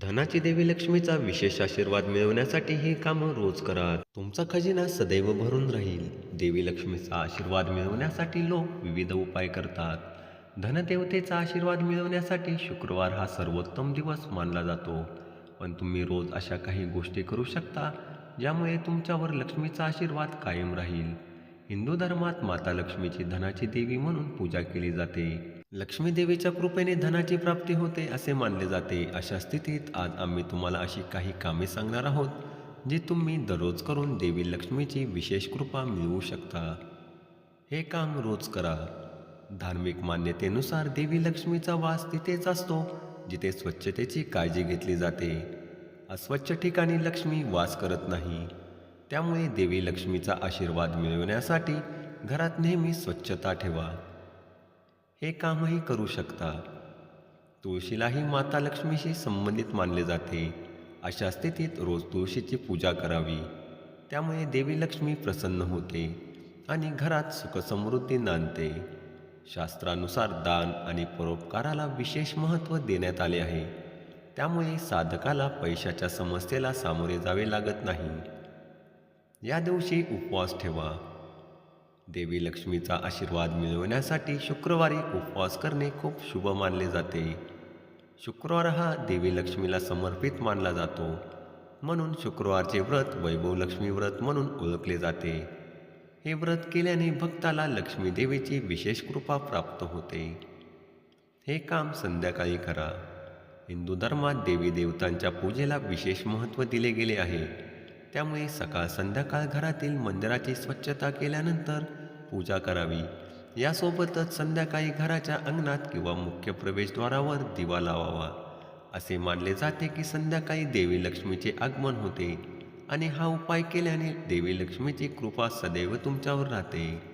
धनाची देवी लक्ष्मीचा विशेष आशीर्वाद मिळवण्यासाठी ही कामं रोज करा तुमचा खजिना सदैव भरून राहील. देवी लक्ष्मीचा आशीर्वाद मिळवण्यासाठी लोक विविध उपाय करतात. धनदेवतेचा आशीर्वाद मिळवण्यासाठी शुक्रवार हा सर्वोत्तम दिवस मानला जातो. पण तुम्ही रोज अशा काही गोष्टी करू शकता ज्यामुळे तुमच्यावर लक्ष्मीचा आशीर्वाद कायम राहील. हिंदू धर्मात माता लक्ष्मीची धनाची देवी म्हणून पूजा केली जाते. लक्ष्मी देवीच्या कृपेने धनाची प्राप्ती होते असे मानले जाते. अशा स्थितीत आज आम्ही तुम्हाला अशी काही कामे सांगणार आहोत जी तुम्ही दररोज करून देवी लक्ष्मीची विशेष कृपा मिळवू शकता. हे काम रोज करा. धार्मिक मान्यतेनुसार देवी लक्ष्मीचा वास तिथेच असतो जिथे स्वच्छतेची काळजी घेतली जाते. अस्वच्छ ठिकाणी लक्ष्मी वास करत नाही. त्यामुळे देवी लक्ष्मीचा आशीर्वाद मिळवण्यासाठी घरात नेहमी स्वच्छता ठेवा. हे कामही करू शकता. तुळशीलाही माता लक्ष्मीशी संबंधित मानले जाते. अशा स्थितीत रोज तुळशीची पूजा करावी. त्यामुळे देवी लक्ष्मी प्रसन्न होते आणि घरात सुखसमृद्धी नांदते. शास्त्रानुसार दान आणि परोपकाराला विशेष महत्त्व देण्यात आले आहे. त्यामुळे साधकाला पैशाच्या समस्येला सामोरे जावे लागत नाही. या दिवशी उपवास ठेवा. देवी लक्ष्मीचा आशीर्वाद मिळवण्यासाठी शुक्रवारी उपवास करणे खूप शुभ मानले जाते. शुक्रवार हा देवी लक्ष्मीला समर्पित मानला जातो. म्हणून शुक्रवारचे व्रत वैभव लक्ष्मी व्रत म्हणून ओळखले जाते. हे व्रत केल्याने भक्ताला लक्ष्मी देवीची विशेष कृपा प्राप्त होते. हे काम संध्याकाळी करा. हिंदू धर्मात देवी देवतांच्या पूजेला विशेष महत्त्व दिले गेले आहे. त्यामुळे सकाळ संध्याकाळ घरातील मंदिराची स्वच्छता केल्यानंतर पूजा करावी. यासोबतच संध्याकाळी घराच्या अंगणात किंवा मुख्य प्रवेशद्वारावर दिवा लावावा. असे मानले जाते की संध्याकाळी देवी लक्ष्मीचे आगमन होते आणि हा उपाय केल्याने देवी लक्ष्मीची कृपा सदैव तुमच्यावर राहते.